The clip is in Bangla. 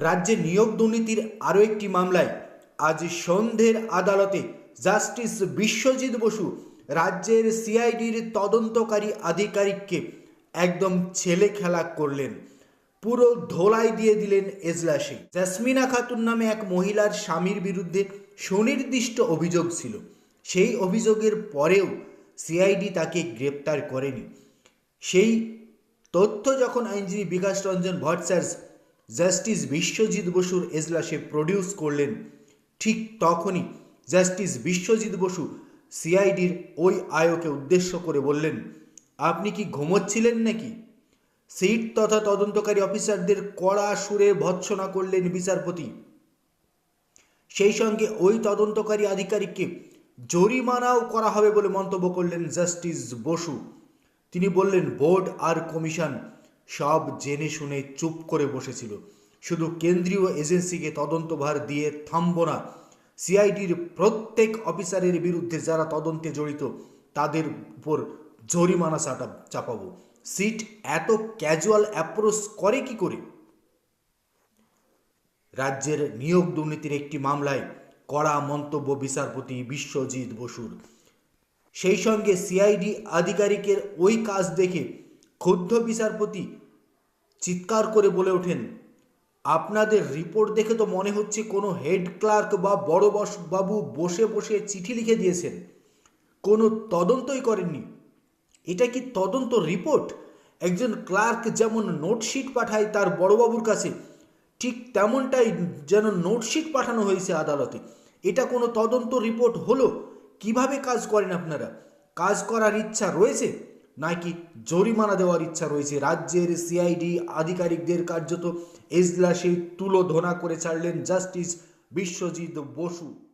রাজ্যে নিয়োগ দুর্নীতির আরও একটি মামলায় আজ সন্ধ্যের আদালতে জাস্টিস বিশ্বজিৎ বসু রাজ্যের সিআইডির তদন্তকারী আধিকারিককে একদম ছেলে খেলা করলেন। পুরো ধোলাই দিয়ে দিলেন এজলাসে। জাসমিনা খাতুন নামে এক মহিলার স্বামীর বিরুদ্ধে সুনির্দিষ্ট অভিযোগ ছিল। সেই অভিযোগের পরেও সিআইডি তাকে গ্রেপ্তার করেনি। সেই তথ্য যখন আইনজীবী বিকাশ রঞ্জন ভট্টাচার্য জাস্টিস বিশ্বজিৎ বসুর এজলাসে প্রডিউস করলেন। ঠিক তখনই জাস্টিস বিশ্বজিৎ বসু সিআইডির ওই আয়োকে উদ্দেশ্য করে বললেন, আপনি কি ঘুমোচ্ছিলেন নাকি? সিট তথা তদন্তকারী অফিসারদের কড়া সুরে ভৎসনা করলেন বিচারপতি। সেই সঙ্গে ওই তদন্তকারী আধিকারিককে জরিমানাও করা হবে বলে মন্তব্য করলেন জাস্টিস বসু। তিনি বললেন, বোর্ড আর কমিশন সব জেনে শুনে চুপ করে বসেছিল। শুধু কেন্দ্রীয় এজেন্সিকে তদন্তভার দিয়ে থামব না, সিআইডির প্রত্যেক অফিসারের বিরুদ্ধে যারা তদন্তে জড়িত, তাদের উপর জরিমানা চাটা চাপাবো। সিট এত ক্যাজুয়াল অ্যাপ্রোচ করে কি করে? রাজ্যের নিয়োগ দুর্নীতির একটি মামলায় কড়া মন্তব্য বিচারপতি বিশ্বজিৎ বসুর। সেই সঙ্গে সিআইডি আধিকারিকের ওই কাজ দেখে ক্ষুব্ধ বিচারপতি চিৎকার করে বলে ওঠেন, আপনাদের রিপোর্ট দেখে তো মনে হচ্ছে কোনো হেড ক্লার্ক বা বড় বাবু বসে বসে চিঠি লিখে দিয়েছেন। কোনো তদন্তই করেননি। এটা কি তদন্ত রিপোর্ট? একজন ক্লার্ক যেমন নোটশিট পাঠায় তার বড়বাবুর কাছে, ঠিক তেমনটাই যেন নোটশিট পাঠানো হয়েছে আদালতে। এটা কোনো তদন্ত রিপোর্ট হলো? কীভাবে কাজ করেন আপনারা? কাজ করার ইচ্ছা রয়েছে? নাকি জরিমানা দেওয়ার ইচ্ছা রয়েছে? রাজ্যের সিআইডি আধিকারিকদের কার্যত এজলাসে তুলোধনা করে ছাড়লেন জাস্টিস বিশ্বজিৎ বসু।